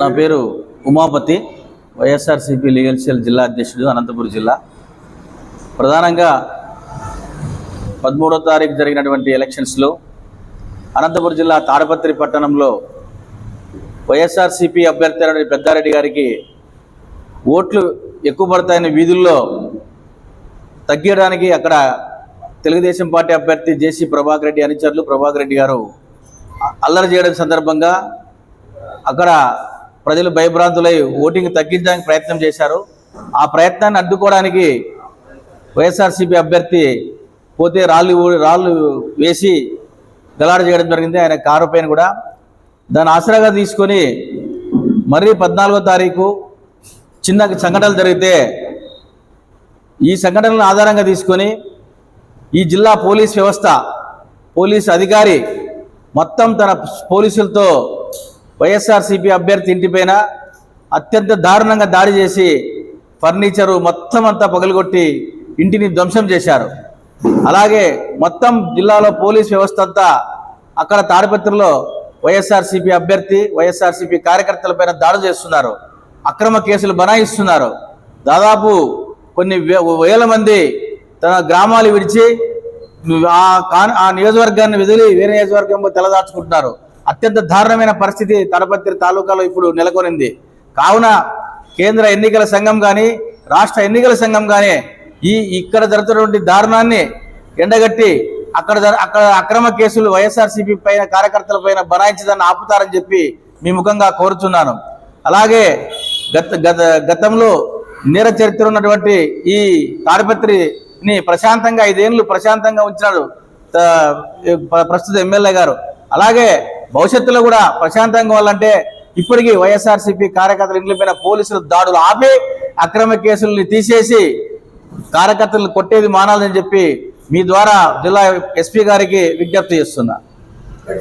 నా పేరు Umapathi YSRCP legal cell జిల్లా అధ్యక్షుడు అనంతపురం జిల్లా. ప్రధానంగా పదమూడో తారీఖు జరిగినటువంటి ఎలక్షన్స్లో అనంతపురం జిల్లా తాడపత్రి పట్టణంలో వైఎస్ఆర్సీపీ అభ్యర్థి అయిన పెద్దారెడ్డి గారికి ఓట్లు ఎక్కువ పడతాయని వీధుల్లో తగ్గించడానికి అక్కడ తెలుగుదేశం పార్టీ అభ్యర్థి జేసీ ప్రభాకర్ రెడ్డి అనుచరులు ప్రభాకర్ రెడ్డి గారు అల్లరి చేయడం సందర్భంగా అక్కడ ప్రజలు భయభ్రాంతులై ఓటింగ్ తగ్గించడానికి ప్రయత్నం చేశారు. ఆ ప్రయత్నాన్ని అడ్డుకోవడానికి వైఎస్ఆర్సీపీ అభ్యర్థి పోతే రాళ్ళు రాళ్ళు వేసి గలాడ చేయడం జరిగింది. ఆయన కారు పైన కూడా. దాన్ని ఆసరాగా తీసుకొని మరీ పద్నాలుగో తారీఖు చిన్న సంఘటనలు జరిగితే ఈ సంఘటనలను ఆధారంగా తీసుకొని ఈ జిల్లా పోలీస్ వ్యవస్థ పోలీస్ అధికారి మొత్తం తన పోలీసులతో వైఎస్ఆర్సీపీ అభ్యర్థి ఇంటిపైన అత్యంత దారుణంగా దాడి చేసి ఫర్నిచరు మొత్తం అంతా పగలగొట్టి ఇంటిని ధ్వంసం చేశారు. అలాగే మొత్తం జిల్లాలో పోలీస్ వ్యవస్థ అంతా అక్కడ తాడిపత్రిలో వైఎస్ఆర్సీపీ అభ్యర్థి వైఎస్ఆర్సీపీ కార్యకర్తలపైన దాడి చేస్తున్నారు. అక్రమ కేసులు బనాయిస్తున్నారు. దాదాపు కొన్ని వేల మంది తన గ్రామాలు విడిచి ఆ కాన్ ఆ నియోజకవర్గాన్ని వదిలి వేరే నియోజకవర్గంలో తెలదాచుకుంటున్నారు అత్యంత దారుణమైన పరిస్థితి తలపత్రి తాలూకాలో ఇప్పుడు నెలకొనింది. కావున కేంద్ర ఎన్నికల సంఘం కానీ రాష్ట్ర ఎన్నికల సంఘం కానీ ఈ ఇక్కడ జరుగుతున్నటువంటి దారుణాన్ని ఎండగట్టి అక్కడ అక్కడ అక్రమ కేసులు వైఎస్ఆర్సీపీ పైన కార్యకర్తల పైన బనాయించదాన్ని ఆపుతారని చెప్పి మీ ముఖంగా కోరుతున్నాను అలాగే గత గత గతంలో నేర చరిత్ర ఉన్నటువంటి ఈ తాడిపత్రిని ప్రశాంతంగా ఐదేళ్ళు ప్రశాంతంగా ఉంచినాడు ప్రస్తుత ఎమ్మెల్యే గారు. అలాగే భవిష్యత్తులో కూడా ప్రశాంతంగా వాళ్ళంటే ఇప్పటికీ వైఎస్ఆర్సీపీ కార్యకర్తల ఇంట్లపైన పోలీసులు దాడులు ఆపి అక్రమ కేసుల్ని తీసేసి కార్యకర్తలను కొట్టేది మానాలని చెప్పి మీ ద్వారా జిల్లా ఎస్పీ గారికి విజ్ఞప్తి చేస్తున్నా.